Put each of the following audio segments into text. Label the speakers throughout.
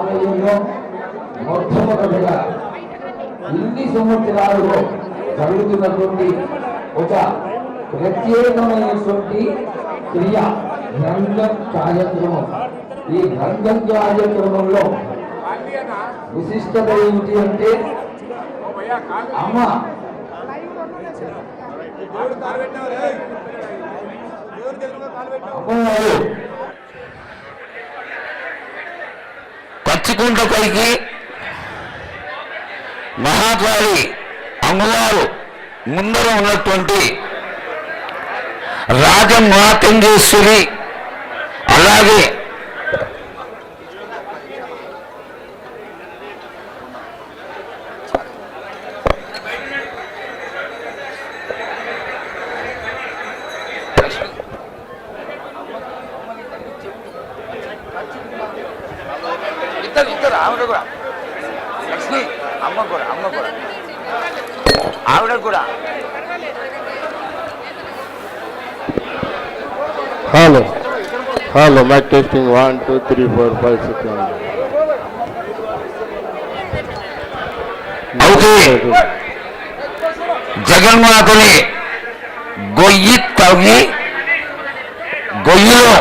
Speaker 1: ఆలయంలో మొట్టమొదటిగా ఇన్ని సంవత్సరాలుగా జరుగుతున్నటువంటి ఒక ప్రత్యేకమైనటువంటి క్రియ రంగం కార్యక్రమం. ఈ రంగం కార్యక్రమంలో విశిష్టత ఏమిటి అంటే అమ్మ అమ్మవారు
Speaker 2: పచ్చికుంట పైకి. మహాకాళి అమ్మవారు ముందర ఉన్నటువంటి రాజమాతంగేశ్వరి అలాగే ఇద్దరు ఇద్దరు ఆవిడ కూడా. లక్ష్మి అమ్మ కూడా అమ్మ కూడా. ఆవిడ కూడా.
Speaker 3: Mic testing one, two, three, four, five, six, seven.
Speaker 2: అయితే జగన్మాతని గొయ్యి తవ్వి గొయ్యిలో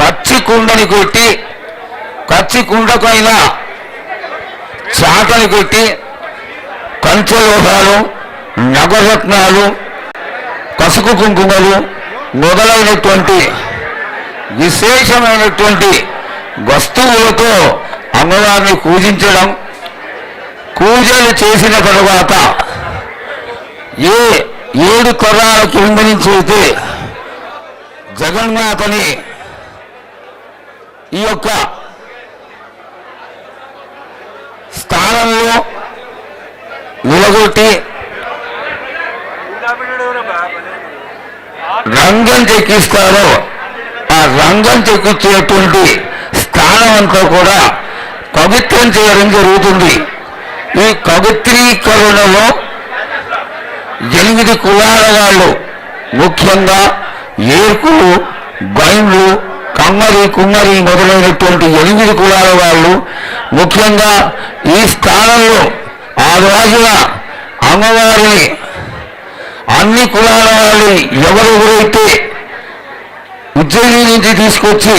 Speaker 2: కచ్చి కుండని కొట్టి పచ్చి కుండకైన చాటలు కొట్టి కంచలోహాలు నగరత్నాలు కసుకు కుంకుమలు మొదలైనటువంటి విశేషమైనటువంటి వస్తువులతో అమ్మవారిని పూజించడం పూజలు చేసిన తరువాత ఏ ఏడు తరాల కింద నుంచి అయితే ఈ యొక్క స్థానంలో నిలగొట్టి రంగం చెక్కిస్తారో ఆ రంగం చెక్కించేటువంటి స్థానం అంతా కూడా పవిత్రం చేయడం జరుగుతుంది. ఈ పవిత్రీకరణలో ఎనిమిది కులాల వాళ్ళు ముఖ్యంగా ఏర్కులు బైండ్లు కమ్మరి కుమ్మరి మొదలైనటువంటి ఎనిమిది కులాల వాళ్ళు ముఖ్యంగా ఈ స్థానంలో ఆ రోజున అమ్మవారిని. అన్ని కులాల వాళ్ళు ఎవరెవరైతే ఉజ్జయిని నుంచి తీసుకొచ్చి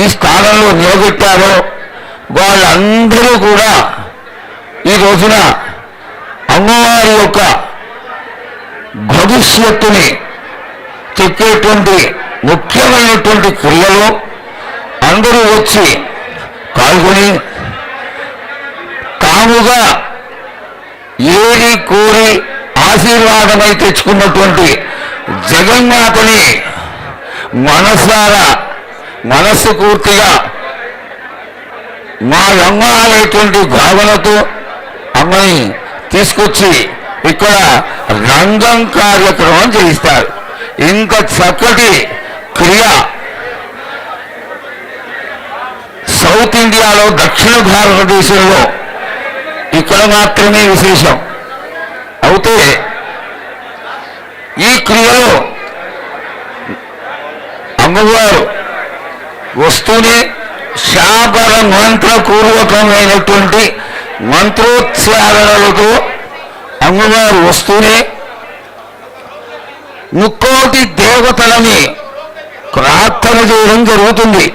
Speaker 2: ఈ స్థానంలో నిలబెట్టారో వాళ్ళందరూ కూడా ఈ రోజున అమ్మవారి యొక్క భవిష్యత్తుని చెప్పేటువంటి ముఖ్యమైనటువంటి క్రియలో అందరూ వచ్చి పాల్గొని తాముగా ఏరి కోరి ఆశీర్వాదమై తెచ్చుకున్నటువంటి జగన్మాతని మనసారా మనస్సు పూర్తిగా మా అమ్మ అనేటువంటి భావనతో అమ్మని తీసుకొచ్చి ఇక్కడ రంగం కార్యక్రమం చేయిస్తారు. ఇంత చక్కటి క్రియ సౌత్ ఇండియాలో దక్షిణ భారతదేశంలో ఇక్కడ మాత్రమే విశేషం. అయితే ఈ క్రియలో అమ్మవారు వస్తూనే శాబర మంత్రపూర్వకమైనటువంటి మంత్రోచ్చారణలతో అమ్మవారు వస్తూనే ముక్కోటి దేవతలని ప్రార్థన చేయడం జరుగుతుంది.